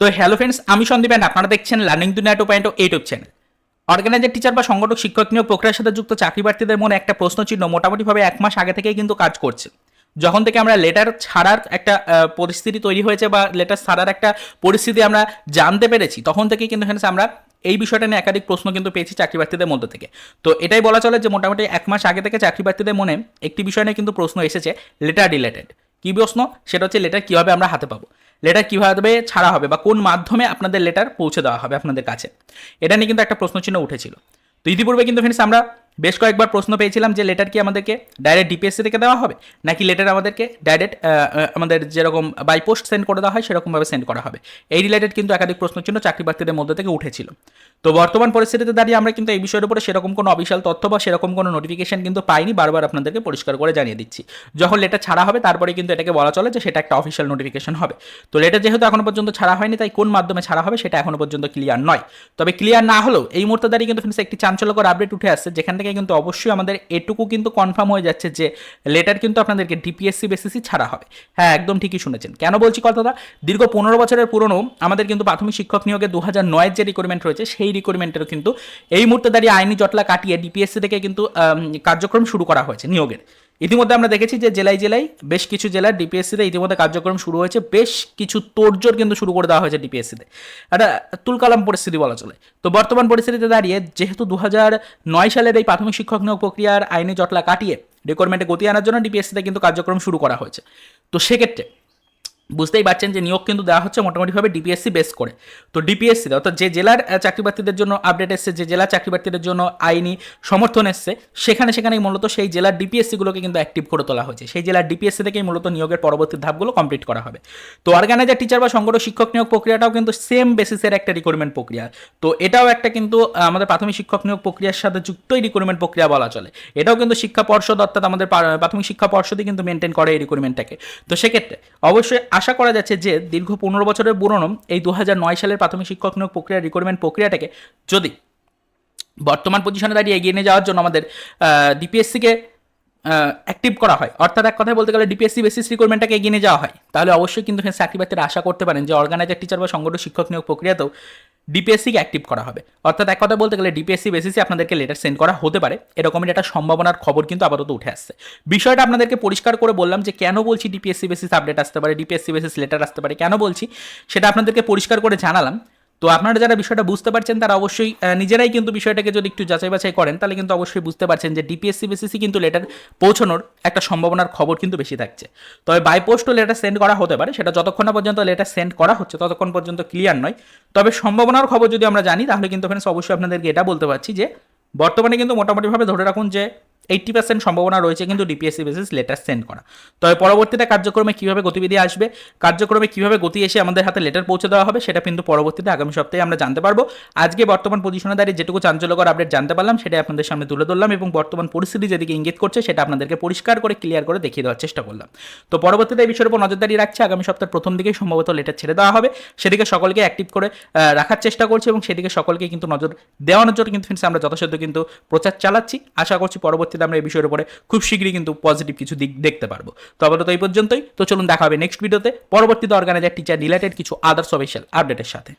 তো hello friends আমি Sandeep and আপনারা দেখছেন learning Duniya two point YouTube channel organizer teacher বা সংগঠক, শিক্ষক নিয়োগ প্রক্রিয়ার সাথে যুক্ত চাকরি প্রার্থীদের মনে একটা প্রশ্ন চিহ্ন মোটামুটিভাবে এক মাস আগে থেকেই কিন্তু কাজ করছে। যখন থেকে আমরা লেটার ছাড়ার একটা পরিস্থিতি তৈরি হয়েছে বা লেটার ছাড়ার একটা পরিস্থিতি আমরা জানতে পেরেছি, তখন থেকেই কিন্তু ফ্রেন্ডস আমরা এই বিষয়টা নিয়ে একাধিক প্রশ্ন কিন্তু পেয়েছি চাকরি প্রার্থীদের মধ্যে থেকে। তো এটাই বলা চলে যে মোটামুটি এক মাস আগে থেকে চাকরি প্রার্থীদের মনে একটি বিষয় নিয়ে কিন্তু প্রশ্ন এসেছে লেটার রিলেটেড কী প্রশ্ন? সেটা হচ্ছে লেটার কীভাবে আমরা হাতে পাবো? লেটার কীভাবে ছাড়া হবে বা কোন মাধ্যমে আপনাদের লেটার পৌঁছে দেওয়া হবে আপনাদের কাছে। এটা নিয়ে কিন্তু একটা প্রশ্নচিহ্ন উঠেছিল। তো ইতিপূর্বে কিন্তু ফ্রেন্ডস আমরা বেশ কয়েকবার প্রশ্ন পেয়েছিলাম যে লেটার কি আমাদেরকে ডাইরেক্ট ডিপিএসসি থেকে দেওয়া হবে? নাকি লেটার আমাদেরকে ডাইরেক্ট আমাদের যেরকম বাই পোস্ট সেন্ড করে দেওয়া হয়, সেরকমভাবে সেন্ড করা হবে। এই রিলেটেড কিন্তু একাধিক প্রশ্নচিহ্ন চাকরি প্রার্থীদের মধ্যে থেকে উঠেছিল। তো বর্তমান পরিস্থিতিতে দাঁড়িয়ে আমরা কিন্তু এই বিষয়ের উপরে সেরকম কোনো অফিসিয়াল তথ্য বা সেরকম কোনো নোটিফিকেশন কিন্তু পাইনি, বারবার আপনাদেরকে পরিষ্কার করে জানিয়ে দিচ্ছি। যখন লেটার ছাড়া হবে তারপরে কিন্তু এটাকে বলা চলে যে সেটা একটা অফিসিয়াল নোটিফিকেশন হবে। তো লেটার যেহেতু এখনও পর্যন্ত ছাড়া হয়নি, তাই কোন মাধ্যমে ছাড়া হবে সেটা এখনও পর্যন্ত ক্লিয়ার নয়। তবে ক্লিয়ার না হলেও এই মুহূর্তে দাঁড়িয়ে কিন্তু একটি চাঞ্চল্যকর আপডেট উঠে আসছে, যেখান থেকে কিন্তু অবশ্যই আমাদের এটুকু কিন্তু কনফার্ম হয়ে যাচ্ছে যে লেটার কিন্তু আপনাদেরকে ডিপিএসসি বেসিসই ছাড়া হবে। হ্যাঁ একদম ঠিকই শুনেছেন। কেন বলছি কথাটা? দীর্ঘ পনেরো বছরের পুরনো আমাদের কিন্তু প্রাথমিক শিক্ষক নিয়োগে দু হাজার নয়ের যে রিকোয়ারমেন্ট রয়েছে, সেই রিকোয়ারমেন্টেরও কিন্তু এই মুহূর্তে দাঁড়িয়ে আইনি জটলা কাটিয়ে ডিপিএসসি থেকে কিন্তু কার্যক্রম শুরু করা হয়েছে নিয়োগের। ইতিমধ্যে আমরা দেখেছি যে জেলায় জেলায় বেশ কিছু জেলার ডিপিএসসিতে ইতিমধ্যে কার্যক্রম শুরু হয়েছে, বেশ কিছু তোড়জোড় কিন্তু শুরু করে দেওয়া হয়েছে ডিপিএসসিতে একটা তুলকালাম পরিস্থিতি বলা চলে। তো বর্তমান পরিস্থিতিতে দাঁড়িয়ে যেহেতু দু নয় সালের এই প্রাথমিক শিক্ষক নিয়োগ প্রক্রিয়ার আইনে জটলা কাটিয়ে রিকোয়ারমেন্টে গতি আনার জন্য ডিপিএসসিতে কিন্তু কার্যক্রম শুরু করা হয়েছে। তো সেক্ষেত্রে বুঝতেই পারছেন যে নিয়োগ কিন্তু দেওয়া হচ্ছে মোটামুটিভাবে ডিপিএসসি বেস করে। তো ডিপিএসসিতে অর্থাৎ যে জেলার আহ, চাকরি প্রার্থীদের জন্য আপডেট এসছে যে জেলার চাকরি প্রার্থীদের জন্য আইনি সমর্থন এসছে সেখানে সেখানেই মূলত সেই জেলার ডিপিএসসিগুলোকে কিন্তু অ্যাক্টিভ করে তোলা হয়েছে। সেই জেলার ডিপিএসসি থেকেই মূলত নিয়োগের পরবর্তী ধাপগুলো কমপ্লিট করা হবে। তো অর্গানাইজার টিচার বা সংগঠন শিক্ষক নিয়োগ প্রক্রিয়াটাও কিন্তু সেম বেসিসের একটা রিক্রুটমেন্ট প্রক্রিয়া। তো এটাও একটা কিন্তু আমাদের প্রাথমিক শিক্ষক নিয়োগ প্রক্রিয়ার সাথে যুক্তই রিক্রুটমেন্ট প্রক্রিয়া বলা চলে। এটাও কিন্তু শিক্ষা পর্ষদ অর্থাৎ আমাদের প্রাথমিক শিক্ষা পর্ষদই কিন্তু মেনটেন করে এই রিক্রুটমেন্টটাকে তো সেক্ষেত্রে অবশ্যই আশা করা যাচ্ছে যে দীর্ঘ পনেরো বছরের পুরনো এই দু সালের প্রাথমিক শিক্ষক নিয়োগ প্রক্রিয়া রিক্রুটমেন্ট প্রক্রিয়াটাকে যদি বর্তমান পজিশনে দাঁড়িয়ে এগিয়ে নিয়ে যাওয়ার জন্য আমাদের ডিপিএসসিকে অ্যাক্টিভ করা হয়। অর্থাৎ এক কথায় বলতে গেলে ডিপিএসসি বেসিস রিক্রুটমেন্টটাকে এগিয়ে নিয়ে যাওয়া হয়। তাহলে অবশ্যই কিন্তু চাকরি প্রার্থীরা আশা করতে পারেন যে অর্গানাইজার টিচার বা সংগঠন শিক্ষক নিয়োগ প্রক্রিয়াতেও ডিপিএসসিকে অ্যাক্টিভ করা হবে। অর্থাৎ এক কথা বলতে গেলে ডিপিএসসি বেসিসে আপনাদেরকে লেটার সেন্ড করা হতে পারে। এরকমই একটা সম্ভাবনার খবর কিন্তু আপাতত উঠে আসছে। বিষয়টা আপনাদেরকে পরিষ্কার করে বললাম যে কেন বলছি ডিপিএসসি বেসিস আপডেট আসতে পারে ডিপিএসসি বেসিস লেটার আসতে পারে, কেন বলছি, সেটা আপনাদেরকে পরিষ্কার করে জানালাম। তো আপনারা যারা বিষয়টা বুঝতে পারছেন, তারা অবশ্যই নিজেরাই কিন্তু বিষয়টাকে যদি একটু যাচাই বাছাই করেন, তাহলে কিন্তু অবশ্যই বুঝতে পারছেন যে ডিপিএসসি বেসিসই কিন্তু লেটার পৌঁছানোর একটা সম্ভাবনার খবর কিন্তু বেশি থাকছে। তবে বাই পোস্টও লেটার সেন্ড করা হতে পারে, সেটা যতক্ষণ না পর্যন্ত লেটার সেন্ড করা হচ্ছে, ততক্ষণ পর্যন্ত ক্লিয়ার নয়। তবে সম্ভাবনার খবর যদি আমরা জানি, তাহলে কিন্তু ফ্রেন্ডস অবশ্যই আপনাদেরকে এটা বলতে পারছি যে, বর্তমানে কিন্তু মোটামুটিভাবে ধরে রাখুন যে এইট্টি পার্সেন্ট সম্ভাবনা রয়েছে কিন্তু ডিপিএসসি বেসিস লেটার সেন্ড করা। তবে পরবর্তীতে কার্যক্রমে কীভাবে গতিবিধি আসবে, কার্যক্রমে কীভাবে গতি এসে আমাদের হাতে লেটার পৌঁছে দেওয়া হবে, সেটা কিন্তু পরবর্তীতে আগামী সপ্তাহে আমরা জানতে পারব। আজকে বর্তমান পজিশনে দাঁড়িয়ে যেটুকু চাঞ্চল্যকর আপডেট জানতে পারলাম সেটা আপনাদের সামনে তুলে ধরলাম এবং বর্তমান পরিস্থিতি যেদিকে ইঙ্গিত করছে, সেটা আপনাদেরকে পরিষ্কার করে ক্লিয়ার করে দেখিয়ে দেওয়ার চেষ্টা করলাম। তো পরবর্তীতে এই বিষয়ের উপর নজরদারি রাখছে, আগামী সপ্তাহের প্রথম দিকেই সম্ভবত লেটার ছেড়ে দেওয়া হবে। সেদিকে সকলকে অ্যাক্টিভ করে রাখার চেষ্টা করছি এবং সেদিকে সকলকে কিন্তু নজর দেওয়ানোর জন্য কিন্তু friends, আমরা যথাসাধ্য কিন্তু প্রচার চালাচ্ছি। আশা করছি পরবর্তীতে আমরা এই বিষয়ের উপরে খুব শীঘ্রই কিন্তু পজিটিভ কিছু দিক দেখতে পারব। তো আপাতত এই পর্যন্তই। তো চলুন দেখা হবে নেক্সট ভিডিওতে পরবর্তীতে অর্গানাইজার টিচার রিলেটেড কিছু আদার্স অফিসিয়াল আপডেটের সাথে।